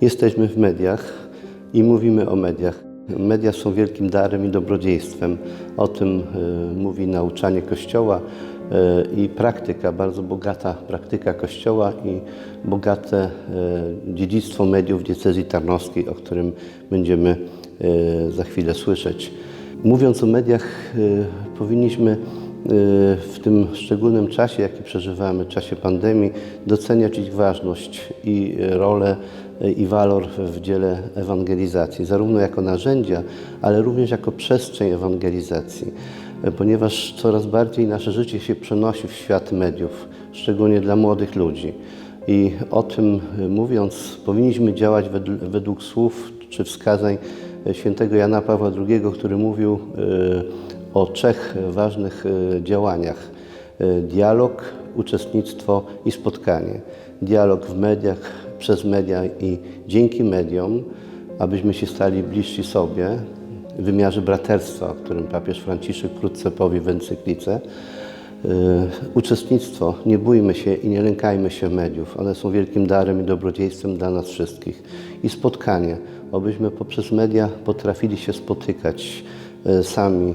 Jesteśmy w mediach i mówimy o mediach. Media są wielkim darem i dobrodziejstwem. O tym y, mówi nauczanie Kościoła y, i praktyka, bardzo bogata praktyka Kościoła i bogate y, dziedzictwo mediów diecezji tarnowskiej, o którym będziemy y, za chwilę słyszeć. Mówiąc o mediach, y, powinniśmy y, w tym szczególnym czasie, jaki przeżywamy, czasie pandemii, doceniać ich ważność i rolę y, i walor w dziele ewangelizacji, zarówno jako narzędzia, ale również jako przestrzeń ewangelizacji, ponieważ coraz bardziej nasze życie się przenosi w świat mediów, szczególnie dla młodych ludzi. I o tym mówiąc, powinniśmy działać według słów czy wskazań świętego Jana Pawła II, który mówił y, o trzech ważnych y, działaniach. Dialog, uczestnictwo i spotkanie. Dialog w mediach, przez media i dzięki mediom, abyśmy się stali bliżsi sobie w wymiarze braterstwa, o którym papież Franciszek wkrótce powie w encyklice. Y, Uczestnictwo, nie bójmy się i nie lękajmy się mediów. One są wielkim darem i dobrodziejstwem dla nas wszystkich. I spotkanie, abyśmy poprzez media potrafili się spotykać y, sami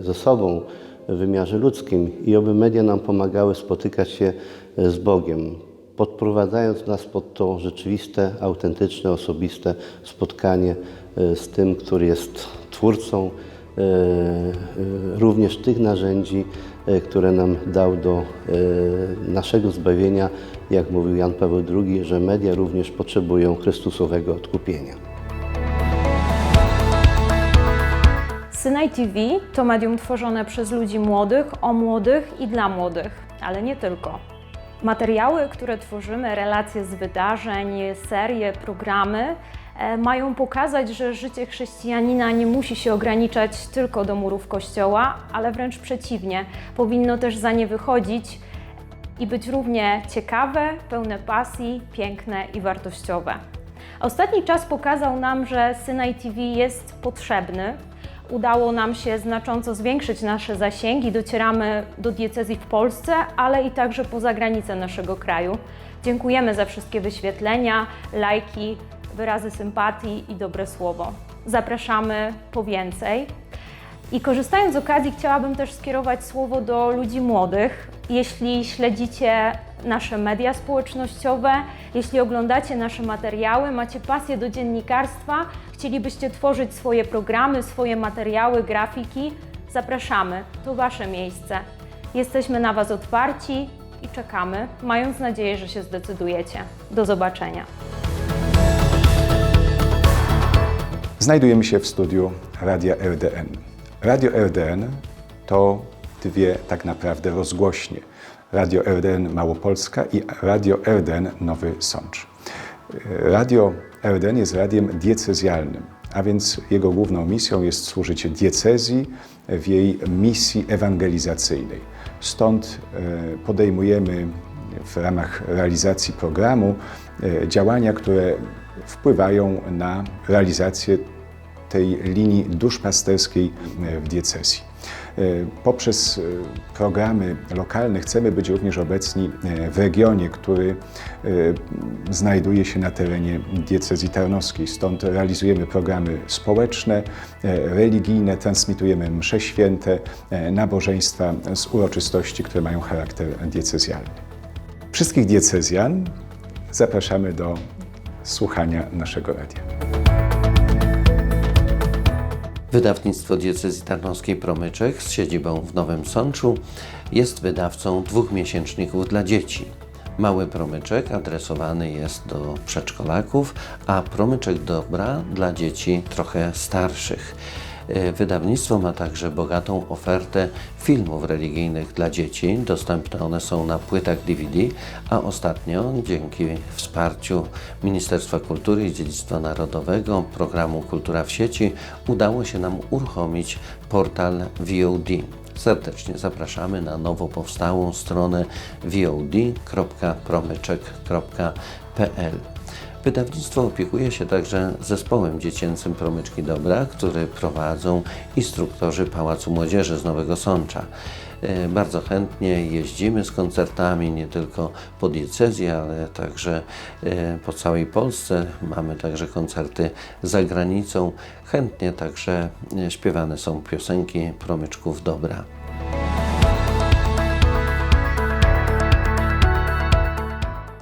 y, ze sobą w wymiarze ludzkim i oby media nam pomagały spotykać się z Bogiem, podprowadzając nas pod to rzeczywiste, autentyczne, osobiste spotkanie z tym, który jest Twórcą również tych narzędzi, y, które nam dał do naszego zbawienia, jak mówił Jan Paweł II, że media również potrzebują Chrystusowego odkupienia. Synaj TV to medium tworzone przez ludzi młodych, o młodych i dla młodych, ale nie tylko. Materiały, które tworzymy, relacje z wydarzeń, serie, programy e, mają pokazać, że życie chrześcijanina nie musi się ograniczać tylko do murów kościoła, ale wręcz przeciwnie, powinno też za nie wychodzić i być równie ciekawe, pełne pasji, piękne i wartościowe. Ostatni czas pokazał nam, że Synaj TV jest potrzebny. Udało nam się znacząco zwiększyć nasze zasięgi, docieramy do diecezji w Polsce, ale i także poza granice naszego kraju. Dziękujemy za wszystkie wyświetlenia, lajki, wyrazy sympatii i dobre słowo. Zapraszamy po więcej. I korzystając z okazji, chciałabym też skierować słowo do ludzi młodych. Jeśli śledzicie nasze media społecznościowe, jeśli oglądacie nasze materiały, macie pasję do dziennikarstwa, chcielibyście tworzyć swoje programy, swoje materiały, grafiki, zapraszamy. To Wasze miejsce. Jesteśmy na Was otwarci i czekamy, mając nadzieję, że się zdecydujecie. Do zobaczenia. Znajdujemy się w studiu Radia RDN. Radio RDN to dwie tak naprawdę rozgłośnie. Radio RDN Małopolska i Radio RDN Nowy Sącz. Radio RDN jest radiem diecezjalnym, a więc jego główną misją jest służyć diecezji w jej misji ewangelizacyjnej. Stąd e, podejmujemy w ramach realizacji programu e, działania, które wpływają na realizację tej linii duszpasterskiej w diecezji. E, Poprzez e, programy lokalne chcemy być również obecni e, w regionie, który e, znajduje się na terenie diecezji tarnowskiej. Stąd realizujemy programy społeczne, e, religijne, transmitujemy msze święte, e, nabożeństwa z uroczystości, które mają charakter diecezjalny. Wszystkich diecezjan zapraszamy do słuchania naszego radia. Wydawnictwo Diecezji Tarnowskiej Promyczek z siedzibą w Nowym Sączu jest wydawcą dwóch miesięczników dla dzieci. Mały promyczek adresowany jest do przedszkolaków, a promyczek dobra dla dzieci trochę starszych. E, Wydawnictwo ma także bogatą ofertę filmów religijnych dla dzieci. Dostępne one są na płytach DVD, a ostatnio dzięki wsparciu Ministerstwa Kultury i Dziedzictwa Narodowego, programu Kultura w sieci, udało się nam uruchomić portal VOD. Serdecznie zapraszamy na nowo powstałą stronę vod.promyczek.pl. Wydawnictwo opiekuje się także zespołem dziecięcym Promyczki Dobra, który prowadzą instruktorzy Pałacu Młodzieży z Nowego Sącza. E, Bardzo chętnie jeździmy z koncertami nie tylko po diecezji, ale także e, po całej Polsce. Mamy także koncerty za granicą. Chętnie także e, śpiewane są piosenki Promyczków Dobra.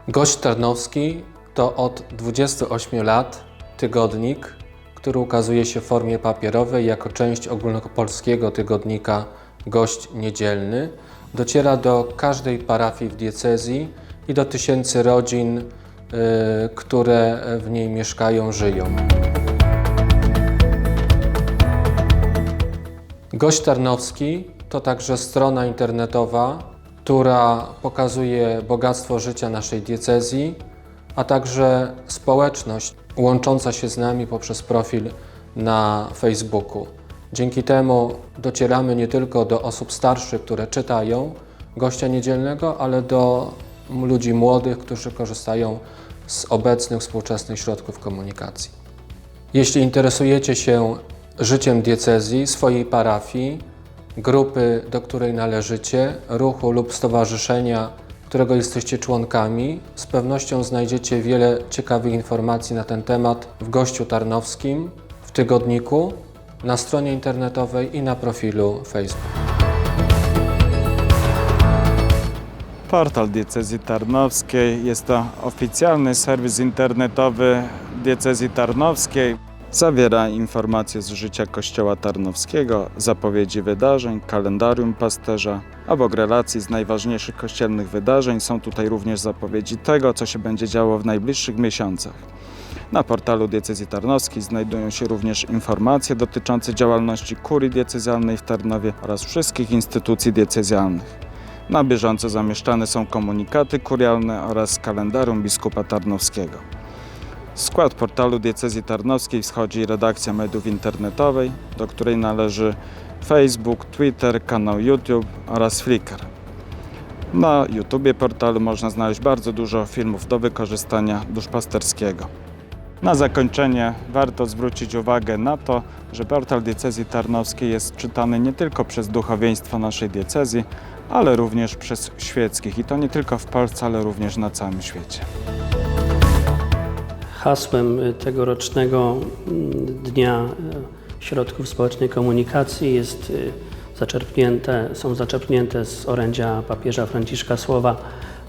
Gość Tarnowski to od 28 lat tygodnik, który ukazuje się w formie papierowej jako część ogólnopolskiego tygodnika Gość Niedzielny. Dociera do każdej parafii w diecezji i do tysięcy rodzin, y, które w niej mieszkają, żyją. Gość Tarnowski to także strona internetowa, która pokazuje bogactwo życia naszej diecezji, a także społeczność łącząca się z nami poprzez profil na Facebooku. Dzięki temu docieramy nie tylko do osób starszych, które czytają gościa niedzielnego, ale do ludzi młodych, którzy korzystają z obecnych współczesnych środków komunikacji. Jeśli interesujecie się życiem diecezji, swojej parafii, grupy, do której należycie, ruchu lub stowarzyszenia, którego jesteście członkami, z pewnością znajdziecie wiele ciekawych informacji na ten temat w Gościu Tarnowskim, w tygodniku, na stronie internetowej i na profilu Facebook. Portal Diecezji Tarnowskiej jest to oficjalny serwis internetowy Diecezji Tarnowskiej. Zawiera informacje z życia Kościoła Tarnowskiego, zapowiedzi wydarzeń, kalendarium pasterza, obok relacji z najważniejszych kościelnych wydarzeń są tutaj również zapowiedzi tego, co się będzie działo w najbliższych miesiącach. Na portalu Diecezji Tarnowskiej znajdują się również informacje dotyczące działalności kurii diecezjalnej w Tarnowie oraz wszystkich instytucji diecezjalnych. Na bieżąco zamieszczane są komunikaty kurialne oraz kalendarium biskupa Tarnowskiego. Skład portalu Diecezji Tarnowskiej wschodzi redakcja mediów internetowej, do której należy Facebook, Twitter, kanał YouTube oraz Flickr. Na YouTubie portalu można znaleźć bardzo dużo filmów do wykorzystania duszpasterskiego. Na zakończenie warto zwrócić uwagę na to, że portal Diecezji Tarnowskiej jest czytany nie tylko przez duchowieństwo naszej diecezji, ale również przez świeckich i to nie tylko w Polsce, ale również na całym świecie. Hasłem tegorocznego mm, Dnia e, Środków Społecznej Komunikacji jest y, zaczerpnięte, są zaczerpnięte z orędzia papieża Franciszka słowa,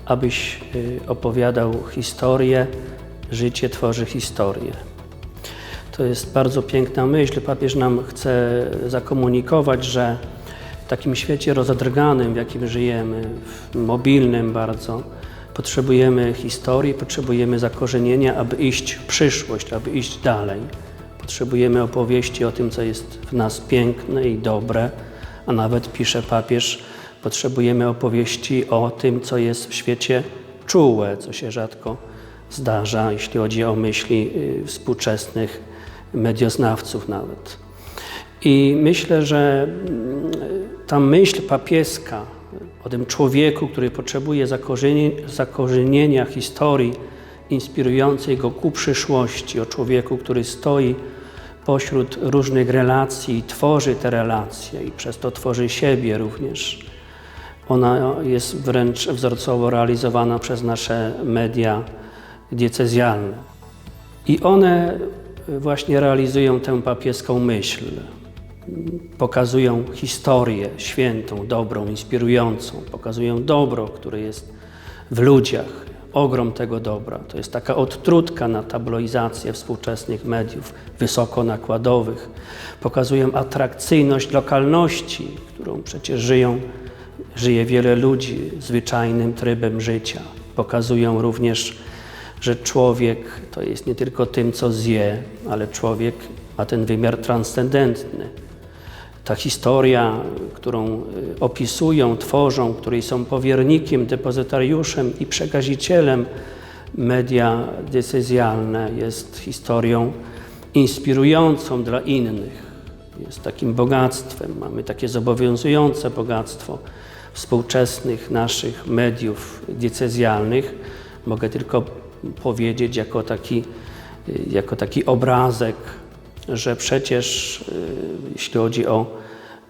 abyś y, opowiadał historię, życie tworzy historię. To jest bardzo piękna myśl. Papież nam chce zakomunikować, że w takim świecie rozedrganym, w jakim żyjemy, w mobilnym bardzo, potrzebujemy historii, potrzebujemy zakorzenienia, aby iść w przyszłość, aby iść dalej. Potrzebujemy opowieści o tym, co jest w nas piękne i dobre, a nawet pisze papież, potrzebujemy opowieści o tym, co jest w świecie czułe, co się rzadko zdarza, jeśli chodzi o myśli y, współczesnych medioznawców nawet. I myślę, że mm, ta myśl papieska o tym człowieku, który potrzebuje zakorzenie, zakorzenienia historii inspirującej go ku przyszłości, o człowieku, który stoi pośród różnych relacji, tworzy te relacje i przez to tworzy siebie również. Ona jest wręcz wzorcowo realizowana przez nasze media diecezjalne. I one właśnie realizują tę papieską myśl. Pokazują historię świętą, dobrą, inspirującą. Pokazują dobro, które jest w ludziach, ogrom tego dobra. To jest taka odtrutka na tabloizację współczesnych mediów wysokonakładowych. Pokazują atrakcyjność lokalności, którą przecież żyją, żyje wiele ludzi zwyczajnym trybem życia. Pokazują również że człowiek to jest nie tylko tym, co zje, ale człowiek ma ten wymiar transcendentny. Ta historia, którą y, opisują, tworzą, której są powiernikiem, depozytariuszem i przekazicielem media decyzjalne, jest historią inspirującą dla innych. Jest takim bogactwem. Mamy takie zobowiązujące bogactwo współczesnych naszych mediów diecezjalnych. Mogę tylko powiedzieć jako taki, y, jako taki obrazek, że przecież y, jeśli chodzi o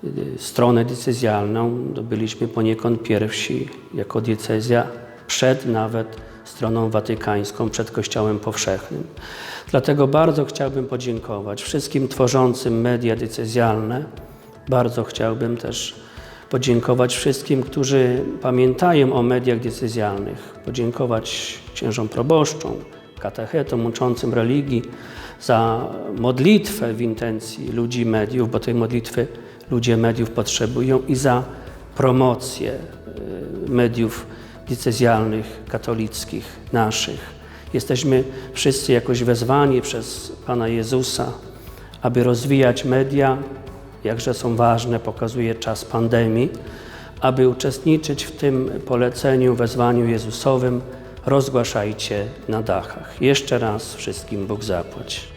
y, stronę decyzjalną, byliśmy poniekąd pierwsi jako diecezja przed nawet stroną watykańską, przed Kościołem Powszechnym. Dlatego bardzo chciałbym podziękować wszystkim tworzącym media decyzjalne. Bardzo chciałbym też podziękować wszystkim, którzy pamiętają o mediach decyzjalnych. Podziękować księżom proboszczom, katechetom uczącym religii za modlitwę w intencji ludzi mediów, bo tej modlitwy ludzie mediów potrzebują i za promocję y, mediów diecezjalnych, katolickich, naszych. Jesteśmy wszyscy jakoś wezwani przez Pana Jezusa, aby rozwijać media, jakże są ważne, pokazuje czas pandemii, aby uczestniczyć w tym poleceniu, wezwaniu Jezusowym. Rozgłaszajcie na dachach. Jeszcze raz wszystkim Bóg zapłać.